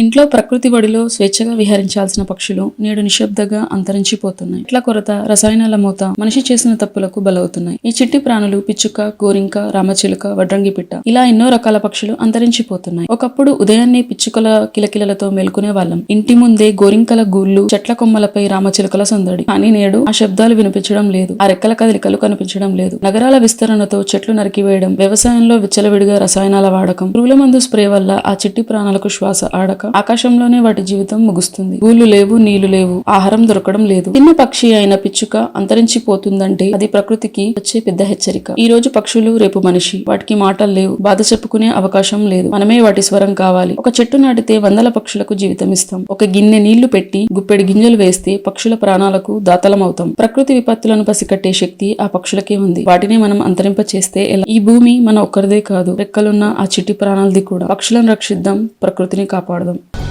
ఇంట్లో ప్రకృతి ఒడిలో స్వేచ్ఛగా విహరించాల్సిన పక్షులు నేడు నిశ్శబ్దంగా అంతరించిపోతున్నాయి. ఇట్ల కొరత రసాయనాల మూత మనిషి చేసిన తప్పులకు బలవుతున్నాయి. ఈ చిట్టి ప్రాణులు పిచ్చుక గోరింక రామచిలుక వడ్రంగి పిట్ట ఇలా ఎన్నో రకాల పక్షులు అంతరించిపోతున్నాయి. ఒకప్పుడు ఉదయాన్నే పిచ్చుకల కిలకిలలతో మేల్కొనే వాళ్ళం. ఇంటి ముందే గోరింకల గూళ్ళు చెట్ల కొమ్మలపై రామచిలుకల సందడి. కానీ నేడు ఆ శబ్దాలు వినిపించడం లేదు. ఆ రెక్కల కదలికలు కనిపించడం లేదు. నగరాల విస్తరణతో చెట్లు నరికివేయడం వ్యవసాయంలో విచ్చలవిడిగా రసాయనాల వాడకం పురుగుల మందు స్ప్రే వల్ల ఆ చిట్టి ప్రాణాలకు శ్వాస ఆడక ఆకాశంలోనే వాటి జీవితం ముగుస్తుంది. గూళ్ళు లేవు నీళ్ళు లేవు ఆహారం దొరకడం లేదు. చిన్న పక్షి అయిన పిచ్చుక అంతరించిపోతుందంటే అది ప్రకృతికి వచ్చే పెద్ద హెచ్చరిక. ఈ రోజు పక్షులు రేపు మనిషి. వాటికి మాటలు లేవు బాధ చెప్పుకునే అవకాశం లేదు. మనమే వాటి స్వరం కావాలి. ఒక చెట్టు నాటితే వందల పక్షులకు జీవితం ఇస్తాం. ఒక గిన్నె నీళ్ళు పెట్టి గుప్పెడి గింజలు వేస్తే పక్షుల ప్రాణాలకు దాతలమవుతాం. ప్రకృతి విపత్తులను పసికట్టే శక్తి ఆ పక్షులకే ఉంది. వాటిని మనం అంతరింప చేస్తే ఎలా? ఈ భూమి మన ఒక్కరిదే కాదు రెక్కలున్న ఆ చిట్టి ప్రాణాలది కూడా. పక్షులను రక్షిద్దాం ప్రకృతిని కాపాడదాం. Gratidão.